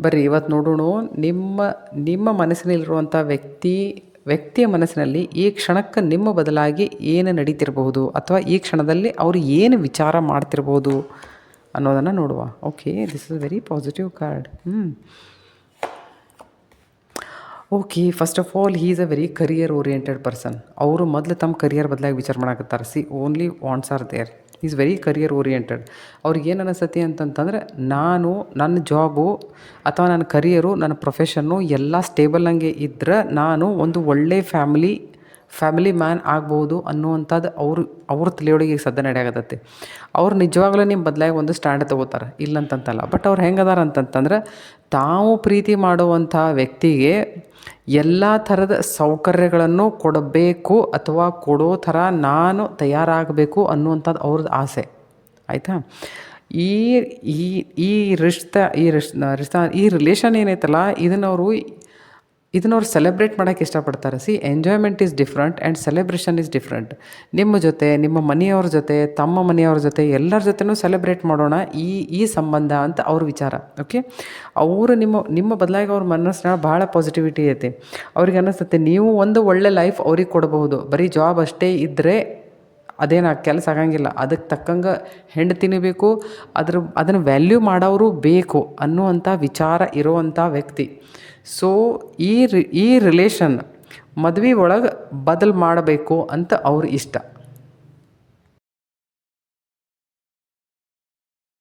ಬರ್ರಿ ಇವತ್ತು ನೋಡೋಣ. ನಿಮ್ಮ ನಿಮ್ಮ ಮನಸ್ಸಿನಲ್ಲಿರುವಂಥ ವ್ಯಕ್ತಿ, ವ್ಯಕ್ತಿಯ ಮನಸ್ಸಿನಲ್ಲಿ ಈ ಕ್ಷಣಕ್ಕೆ ನಿಮ್ಮ ಬದಲಾಗಿ ಏನು ನಡೀತಿರಬಹುದು ಅಥವಾ ಈ ಕ್ಷಣದಲ್ಲಿ ಅವರು ಏನು ವಿಚಾರ ಮಾಡ್ತಿರ್ಬೋದು ಅನ್ನೋದನ್ನು ನೋಡುವ. Okay this is very positive card ಹ್ಞೂ okay first of all he is a very career oriented person ಅವರು ಮೊದಲು ತಮ್ಮ ಕರಿಯರ್ ಬದಲಾಗಿ ವಿಚಾರ ಮಾಡಕತ್ತಾರೆ. She only wants are there is very career oriented ಅವ್ರಿಗೆ ಏನು ಅನಿಸತಿ ಅಂತಂತಂದ್ರೆ, ನಾನು ನನ್ನ ಜಾಬು ಅಥವಾ ನನ್ನ ಕರಿಯರು ನನ್ನ ಪ್ರೊಫೆಷನ್ನು ಎಲ್ಲ ಸ್ಟೇಬಲ್ ಹಂಗೆ ಇದ್ದರೆ ನಾನು ಒಂದು ಒಳ್ಳೆ ಫ್ಯಾಮಿಲಿ ಫ್ಯಾಮಿಲಿ ಮ್ಯಾನ್ ಆಗ್ಬೋದು ಅನ್ನುವಂಥದ್ದು ಅವರು, ಅವ್ರ ತಲೆಯೊಳಗೆ ಸದ್ಯ ನಡೆಯಾಗತ್ತೆ. ಅವ್ರು ನಿಜವಾಗ್ಲೂ ನಿಮ್ಮ ಬದಲಾಗಿ ಒಂದು ಸ್ಟ್ಯಾಂಡ್ ತೊಗೋತಾರೆ. ಇಲ್ಲಂತಂತಲ್ಲ. ಬಟ್ ಅವ್ರು ಹೆಂಗದಾರ ಅಂತಂತಂದ್ರೆ, ತಾವು ಪ್ರೀತಿ ಮಾಡುವಂಥ ವ್ಯಕ್ತಿಗೆ ಎಲ್ಲ ಥರದ ಸೌಕರ್ಯಗಳನ್ನು ಕೊಡಬೇಕು ಅಥವಾ ಕೊಡೋ ಥರ ನಾನು ತಯಾರಾಗಬೇಕು ಅನ್ನುವಂಥದ್ದು ಅವ್ರದ್ದು ಆಸೆ. ಆಯಿತಾ? ಈ ಈ ಈ ಈ ರಿಶ್ ರಿಷ್ತ ಈ ರಿಲೇಷನ್ ಏನೈತಲ್ಲ ಇದನ್ನ ಅವರು ಇದನ್ನ ಅವ್ರು ಸೆಲೆಬ್ರೇಟ್ ಮಾಡೋಕ್ಕೆ ಇಷ್ಟಪಡ್ತಾರೆ. See enjoyment is different and celebration is different ನಿಮ್ಮ ಜೊತೆ, ನಿಮ್ಮ ಮನೆಯವ್ರ ಜೊತೆ, ತಮ್ಮ ಮನೆಯವ್ರ ಜೊತೆ, ಎಲ್ಲರ ಜೊತೆನೂ ಸೆಲೆಬ್ರೇಟ್ ಮಾಡೋಣ ಈ ಈ ಸಂಬಂಧ ಅಂತ ಅವ್ರ ವಿಚಾರ ಓಕೆ ಅವರು ನಿಮ್ಮ ನಿಮ್ಮ ಬದಲಾಗಿ ಅವ್ರ ಮನಸ್ಸಿನ ಭಾಳ ಪಾಸಿಟಿವಿಟಿ ಐತೆ. ಅವ್ರಿಗೆ ಅನ್ನಿಸುತ್ತೆ ನೀವು ಒಂದು ಒಳ್ಳೆ ಲೈಫ್ ಅವ್ರಿಗೆ ಕೊಡಬಹುದು. ಬರೀ ಜಾಬ್ ಅಷ್ಟೇ ಇದ್ದರೆ ಅದೇನು ಕೆಲಸ ಆಗಂಗಿಲ್ಲ. ಅದಕ್ಕೆ ತಕ್ಕಂಗೆ ಹೆಂಡತಿನೂ ತಿನ್ನಬೇಕು ಅದ್ರ, ಅದನ್ನು ವ್ಯಾಲ್ಯೂ ಮಾಡೋರು ಬೇಕು ಅನ್ನುವಂಥ ವಿಚಾರ ಇರುವಂಥ ವ್ಯಕ್ತಿ. ಸೊ ಈ ರಿ, ಈ ರಿಲೇಷನ್ ಮದ್ವೆ ಒಳಗೆ ಬದಲು ಮಾಡಬೇಕು ಅಂತ ಅವ್ರ ಇಷ್ಟ.